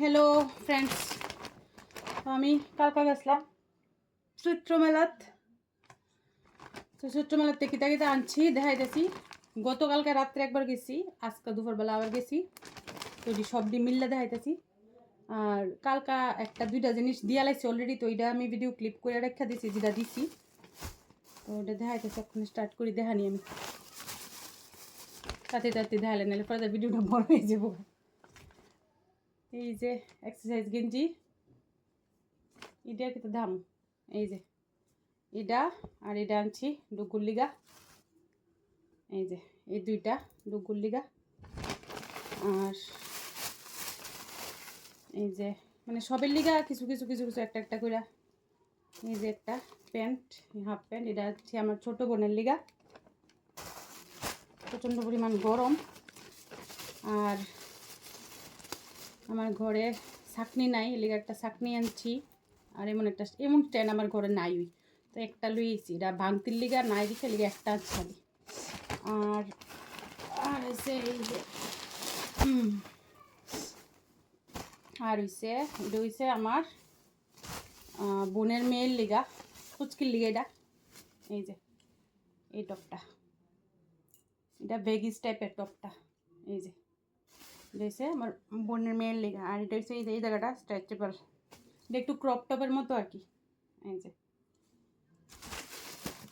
Hello friends আমি কালকা গেছিলাম চৈত্র মেলাত তো চৈত্র মেলাতে কিতা কিতা আনছি দেখাইতেছি গতকালকে রাত্রে একবার গেছি, আজকে দুপুরবেলা আবার গেছি। তো এটি সবটি মিললে দেখাইতেছি আর কালকা একটা দুইটা জিনিস দিয়া লাগছে অলরেডি তো ওইটা আমি ভিডিও ক্লিপ করে রেখা দিছি, যেটা দিছি। তো ওটা দেখাইতেছি এখন স্টার্ট করি, দেখানি আমি। তাতে তাতে দেখালে নাহলে পরে ভিডিওটা বড় হয়ে যাব। এই যে এক্সারসাইজ গেঞ্জি এটা কিন্তু দাম, এই যে, এটা আর এটা আনছি ডুগুর লিগা, এই যে, এই দুইটা ডুগুর লিগা, আর এই যে মানে সবের লিগা কিছু কিছু কিছু কিছু একটা একটা করে এই যে একটা প্যান্ট, হাফ প্যান্ট, এটা হচ্ছে আমার ছোট বোনের লিগা, প্রচণ্ড পরিমাণ গরম, আর আমার ঘরে ছাকনি নাই এলিগে একটা ছাকনি আনছি। আর এমন একটা, এমন স্ট্যান্ড আমার ঘরে নাই তো একটা লুইছি এটা ভাঙতির লিগা নাই দিছে লিগে একটা আছে আর আর হয়েছে এই যে আর হইছে, এটা হইছে আমার বোনের মেয়ের লিগা কুচকির লিগা এটা। এই যে, এই টপটা। এটা ভেগিস টাইপের টপটা। এই যে। এটা আমার বোনের মেয়ের লেগা। আর এটা হচ্ছে এই জায়গাটা স্ট্রেচেবল এটা একটু ক্রপ টপের মতো আর কি। এই যে।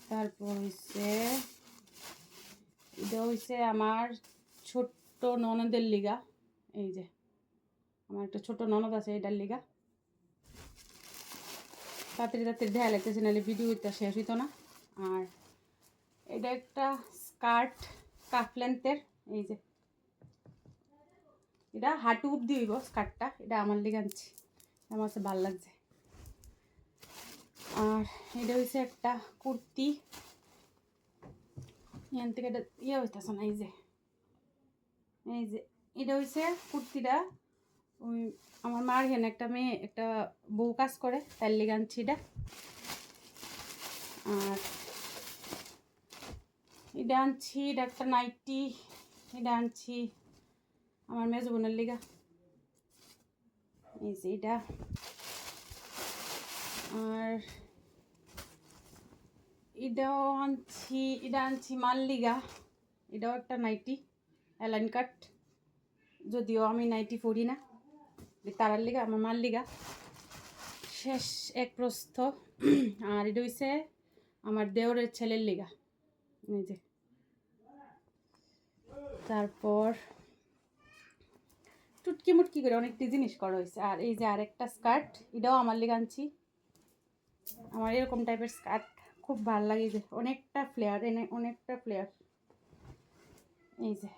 তারপর হচ্ছে এটা হচ্ছে আমার ছোট্ট ননদের লিগা। এই যে, আমার একটা ছোট ননদ আছে এটার লিগা। তাড়াতাড়ি তাড়াতাড়ি দেখা লাগতেছে, নাহলে ভিডিওটা শেষ হইতো না। আর এটা একটা স্কার্ট কাফ লেন্থের এই যে। এটা হাঁটু অব্দি হইব স্কার্টটা এটা আমার লেগে আনছি। আমার কাছে ভালো লাগছে। আর এটা হচ্ছে একটা কুর্তি। এখান থেকে এটা ইয়ে হইতেছে না, এই যে। এই যে, এটা হচ্ছে কুর্তিটা। ওই আমার মার হেন একটা মেয়ে, একটা বউ কাজ করে, তার লেগে আনছি এটা। আর এটা আনছি, এটা একটা নাইটি, এটা আনছি। আমার মেজ বোনের লিগা। এই যে এটা। আর এটাও আনছি, এটা আনছি মাল লিগা। এটাও একটা নাইটি, অ্যালাইন কাট। যদিও আমি নাইটি পড়ি না তারার লিগা, আমার মাল লিগা। শেষ এক প্রস্থ। আর এটা হইছে আমার দেওরের ছেলের লিগা। এই যে। তারপর টুটকি মুটকি করে অনেকটি জিনিস করা হয়েছে। আর এই যে আরেকটা স্কার্ট এটাও আমার লেগে আনছি। আমার এরকম টাইপের স্কার্ট খুব ভালো লাগে যে। অনেকটা ফ্লেয়ার এনে অনেকটা ফ্লেয়ার এই যে।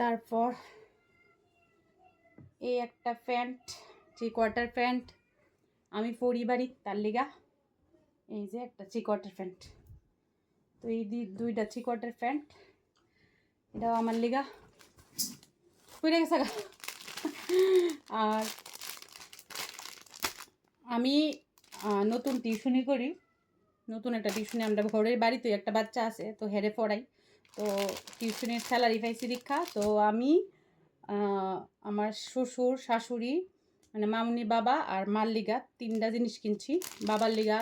তারপর এই একটা প্যান্ট থ্রি কোয়ার্টার প্যান্ট আমি পরি বাড়ি তার লিগা। এই যে একটা থ্রি কোয়ার্টার প্যান্ট। তো এই দুইটা থ্রি কোয়ার্টার প্যান্ট, এটাও আমার লিগা। পড়ে গেছে। আর আমি নতুন টিউশনি করি। নতুন একটা টিউশনি আমরা ঘরের বাড়িতে একটা বাচ্চা আছে, তো হেরে পড়াই। তো টিউশনের স্যালারি পাইছি দীক্ষা। তো আমি আমার শ্বশুর, শাশুড়ি মানে মামুনি বাবা আর মার লিগা তিনটা জিনিস কিনছি। বাবার লিগা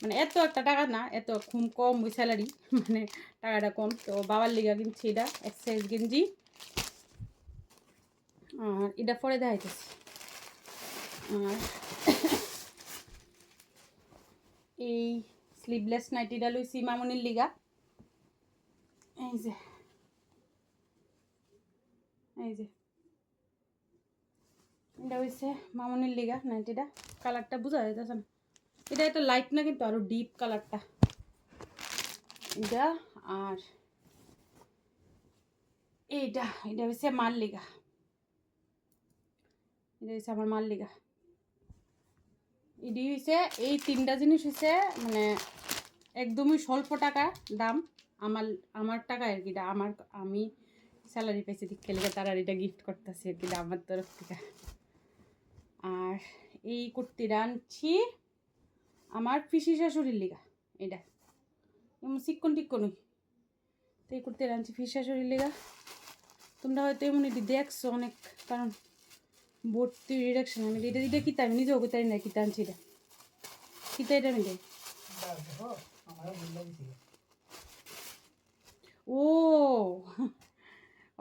মানে এত একটা টাকা না, এত খুব কম ওই স্যালারি মানে টাকাটা কম। তো বাবার লিগা কিনছি এটা, এক্সারসাইজ গেঞ্জি আর এটা পরে দেখাইতেছি। আর এই স্লিভলেস নাইটিটা লইছি মামনির লিগা। এই যে। এই যে। এটা হইছে মামনির লিগা নাইটিটা। কালারটা বোঝা যাইতেছে না। এটা একটা লাইট না কিন্তু আরও ডিপ কালারটা। এটা আর এইটা এটা হচ্ছে মার লিগা। এটা হচ্ছে আমার মার লিগা এটি হচ্ছে এই তিনটা জিনিস হচ্ছে মানে একদমই স্বল্প টাকা দাম। আমার আমার টাকা আর কি আমার, আমি স্যালারি পাইছি দিকে লেগে, তারা এটা গিফট করতেছি আর কি আমার তরফ থেকে। আর এই কুর্তিটা আনছি আমার পিসি শাশুড়ির লিগা, এটা। এমন চিক্কন তো এই কুর্তিটা আনছি পিসি শাশুড়ির লিগা। তোমরা হয়তো এমন এটি দেখছ অনেক, কারণ ভর্তি ডিরেকশন আমি এটা এটা কিতা আমি? নিজেও কোথায় না কিতা আনছি এটা। কিতা এটা আমি ও,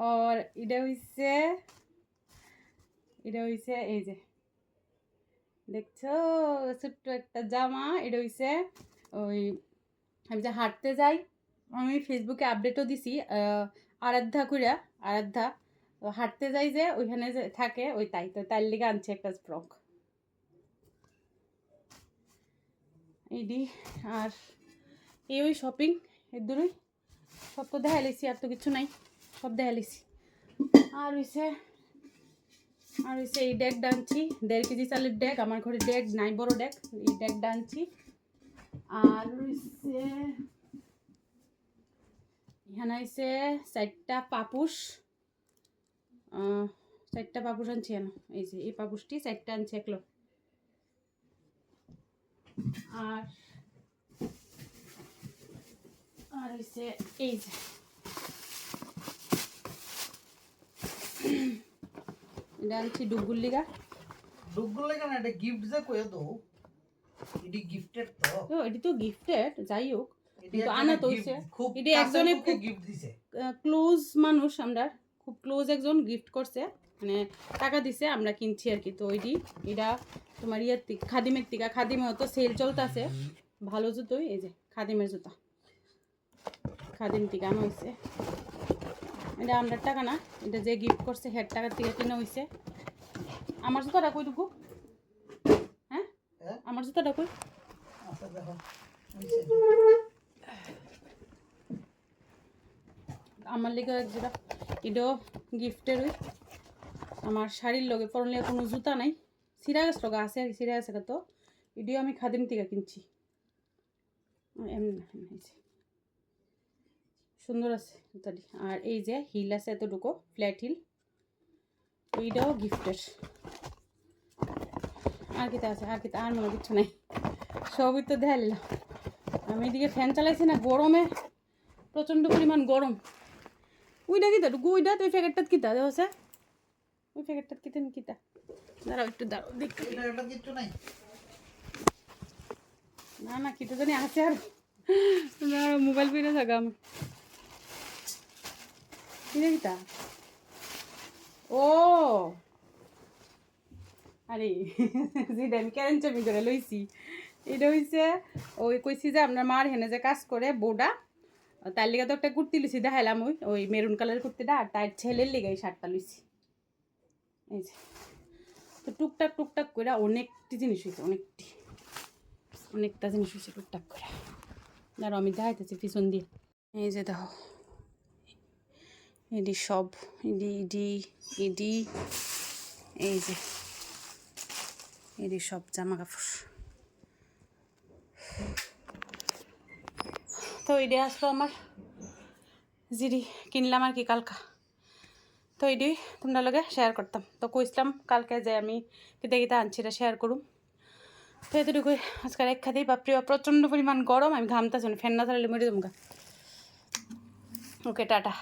আর এটা হইছে এটা হইছে এই যে, দেখছ? ছোট্ট একটা জামা, এটা হইছে ওই, আমি যে হাঁটতে যাই, আমি ফেসবুকে আপডেটও দিছি আরাধ্যা কইরা, আরাধ্যা। তো হাঁটতে যাই যে, ওইখানে যে থাকে, ওই তাই। তো তার লিগে আনছে একটা ফ্রক। এইডি, আর এই ওই শপিং এর দূরই। সব তো দেখা লেছি আর তো কিছু নাই। সব দেখা লেছি আর হইছে আর হইছে এই ডেক ডানছি দেড় কেজি চালের ডেক, আমার ঘরে ডেক নাই, বড় ডেক। এই ডেক ডানছি আর হইছে, এখানে হইছে চারটা পাপুস। চারটা পাপুস আনছি কেন এই যে এই পাপুসটি চারটা আনছি একলো আর আর হইছে এই যে। এটা আনছি না এটা গিফট যে কয়ে দো এটি গিফটেড তো। এটি তো গিফটেড যাই হোক। কিন্তু আনা তো হইছে। এটি একজনে খুব- gift দিছে। ক্লোজ মানুষ আমরা। খুব ক্লোজ একজন গিফট করছে মানে টাকা দিছে আমরা কিনছি আর কি। তো ওইটি এটা তোমার ইয়ের থেকে খাদিমের থেকে খাদিমে তো সেল চলতেছে ভালো জুতোই এই যে খাদিমের জুতা। খাদিম থেকে আনা হয়েছে এটা আমরা টাকা না এটা যে গিফট করছে হেড টাকার থেকে কিনা হয়েছে আমার জুতাটা কইটুকু হ্যাঁ? হ্যাঁ? আমার জুতাটা কই? আচ্ছা। আমার লেগে যেটা এটাও গিফটের ওই আমার শাড়ির লগে পরলে কোনো জুতা নাই। সিরা গেছ লগা আছে সিরা গেছে তো। এটিও আমি খাদিম থেকে কিনছি। এমনি সুন্দর আছে জুতাটি। আর এই যে হিল আছে এতটুকু ফ্ল্যাট হিল এইটাও গিফটের আর কিতা আছে, আর কিতা, আর মনে কিচ্ছু নাই। সবই তো দেখালাম আমি এদিকে ফ্যান চালাইছি না, গরমে। প্রচণ্ড পরিমাণ গরম। ওইটা কিতা? টুকু ওইটা তো ওই প্যাকেটটাত কিতা দেওয়া আছে ওই প্যাকেটটাত কিতেন কিতা? দাঁড়াও একটু দাঁড়াও এটা কিচ্ছু নাই। না না কিতা জানি আছে আর। দাঁড়াও মোবাইল পেয়ে থাকা আমি। কিতা কিতা? ও! আরে যেটা আমি কেন চামি করে লইছি। এটা হইছে ওই কইছি যে আপনার মার হেনে যে কাজ করে বউটা তার লিগে তো একটা কুর্তি লুছি দেখাইলাম ওই ওই মেরুন কালারের কুর্তিটা, আর তার ছেলের লিগে এই শার্টটা লুইছি। এই যে। তো টুকটাক টুকটাক করে অনেকটি জিনিস হয়েছে অনেকটি। অনেকটা জিনিস হয়েছে টুকটাক করে আর আমি দেখাইতেছি পিছন দিয়ে। এই যে দেখো। এডি সব, এডি ইডি ইডি এই যে। এডি সব জামা কাপড় তো এডি আসলো আমার জিরি, কিনলাম আর কি কালকা। তো এডি তোমরা লগে শেয়ার করতাম। তো কইসলাম, কালকে যে আমি কিতা কিতা আনছি এটা শেয়ার করুম। তো এতটুকুই। আজকাল এক খাতেই, বাপরে বাপ প্রচণ্ড পরিমাণ গরম, আমি ঘামতাছি ফ্যান না চালালে মরে যাব ওকে, টাটা।